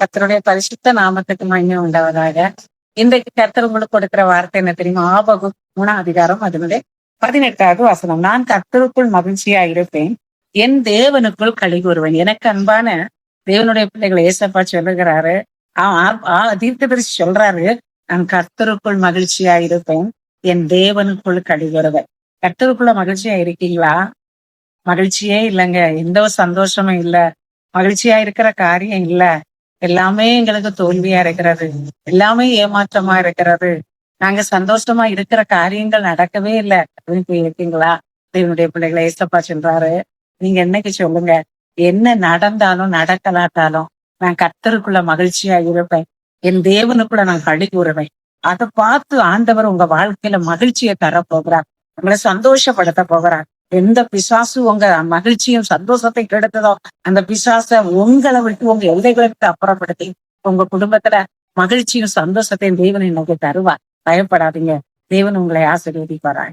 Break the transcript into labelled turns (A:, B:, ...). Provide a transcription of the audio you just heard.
A: கத்தருடைய பரிசுத்த நாமத்துக்கு மகிமை உண்டாவதாக. இன்றைக்கு கர்த்தர் உங்களுக்கு கொடுக்கிற வார்த்தை என்ன தெரியுமா? ஆபகு மூணாம் அதிகாரம் அதனுடைய பதினெட்டாவது வசனம். நான் கர்த்தருக்குள் மகிழ்ச்சியா இருப்பேன் என் தேவனுக்குள் களி கூறுவேன் எனக்கு அன்பான தேவனுடைய பிள்ளைகள் ஏசப்பா சொல்லுகிறாரு. தீர்க்கதரிசி சொல்றாரு. நான் கர்த்தருக்குள் மகிழ்ச்சியா இருப்பேன் என் தேவனுக்குள் களி கூறுவேன் கர்த்தருக்குள்ள மகிழ்ச்சியா இருக்கீங்களா? மகிழ்ச்சியே இல்லைங்க. எந்த ஒரு சந்தோஷமும் இல்ல. மகிழ்ச்சியா இருக்கிற காரியம் இல்ல. எல்லாமே எங்களுக்கு தோல்வியா இருக்கிறது. எல்லாமே ஏமாற்றமா இருக்கிறது. நாங்க சந்தோஷமா இருக்கிற காரியங்கள் நடக்கவே இல்லை. அப்படின்னு இருக்கீங்களா? தேவனுடைய பிள்ளைகளை ஏசப்பா சொல்றாரு. நீங்க என்னைக்கு சொல்லுங்க. என்ன நடந்தாலும் நடக்கலாட்டாலும் நான் கத்தருக்குள்ள மகிழ்ச்சியா இருப்பேன். என் தேவனுக்குள்ள நான் கழி கூறுவேன் அதை பார்த்து ஆண்டவர் உங்க வாழ்க்கையில மகிழ்ச்சியை தர போகிறார். உங்களை சந்தோஷப்படுத்த போகிறார். எந்த பிசாசு உங்க மகிழ்ச்சியும் சந்தோஷத்தை கெடுத்ததோ அந்த பிசாச உங்களை விட்டு உங்க எல்லைகளுக்கு அப்புறப்படுத்தி உங்க குடும்பத்துல மகிழ்ச்சியும் சந்தோஷத்தையும் தேவன் எனக்கு தருவார். பயப்படாதீங்க. தேவன் உங்களை ஆசீர்வதிப்பாராய்